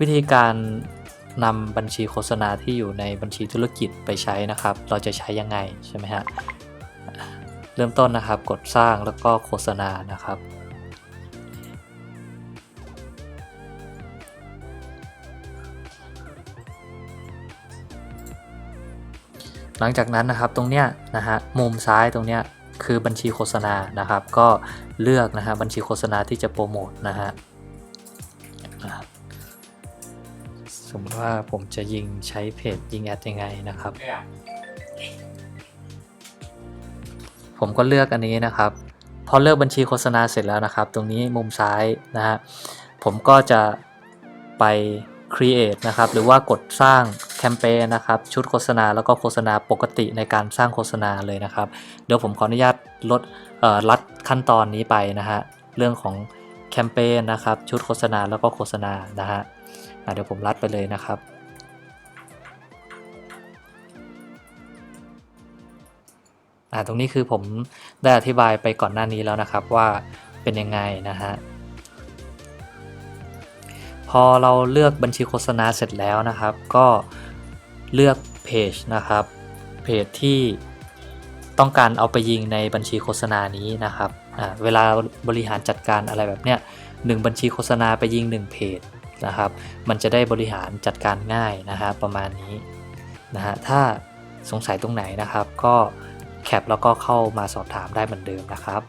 วิธีการนำบัญชีโฆษณาที่อยู่ในบัญชีธุรกิจไปใช้นะครับ เราจะใช้ยังไงใช่ไหมฮะเริ่มต้นนะครับกดสร้างแล้วก็โฆษณานะครับ หลังจากนั้นนะครับตรงเนี้ยนะฮะมุมซ้ายตรงเนี้ยคือบัญชีโฆษณานะครับ ก็เลือกนะฮะบัญชีโฆษณาที่จะโปรโมทนะฮะ มมติว่าผมจะยิงใช้เพจยิงแอดยังไงนะครับ ผมก็เลือกอันนี้นะครับ พอเลือกบัญชีโฆษณาเสร็จแล้วนะครับ ตรงนี้มุมซ้ายนะฮะผมก็จะไป create นะครับ หรือว่ากดสร้างแคมเปญนะครับ ชุดโฆษณาแล้วก็โฆษณาปกติในการสร้างโฆษณาเลยนะครับ เดี๋ยวผมขออนุญาตลดเอ่อลัดขั้นตอนนี้ไปนะฮะ เรื่องของแคมเปญนะครับ ชุดโฆษณาแล้วก็โฆษณานะฮะอะ เดี๋ยวผมลัดไปเลยนะครับอ่าตรงนี้คือผมได้อธิบายไปก่อนหน้านี้แล้วนะครับว่าเป็นยังไงนะฮะ พอเราเลือกบัญชีโฆษณาเสร็จแล้วนะครับ ก็เลือกเพจนะครับ เพจที่ต้องการเอาไปยิงในบัญชีโฆษณานี้นะครับอ่าเวลาบริหารจัดการอะไรแบบเนี้ยหนึ่งบัญชีโฆษณาไปยิงหนึ่งเพจ นะครับ มันจะได้บริหารจัดการง่ายนะฮะประมาณนี้นะฮะถ้าสงสัยตรงไหนนะครับ ก็แคปแล้วก็เข้ามาสอบถามได้เหมือนเดิมนะครับ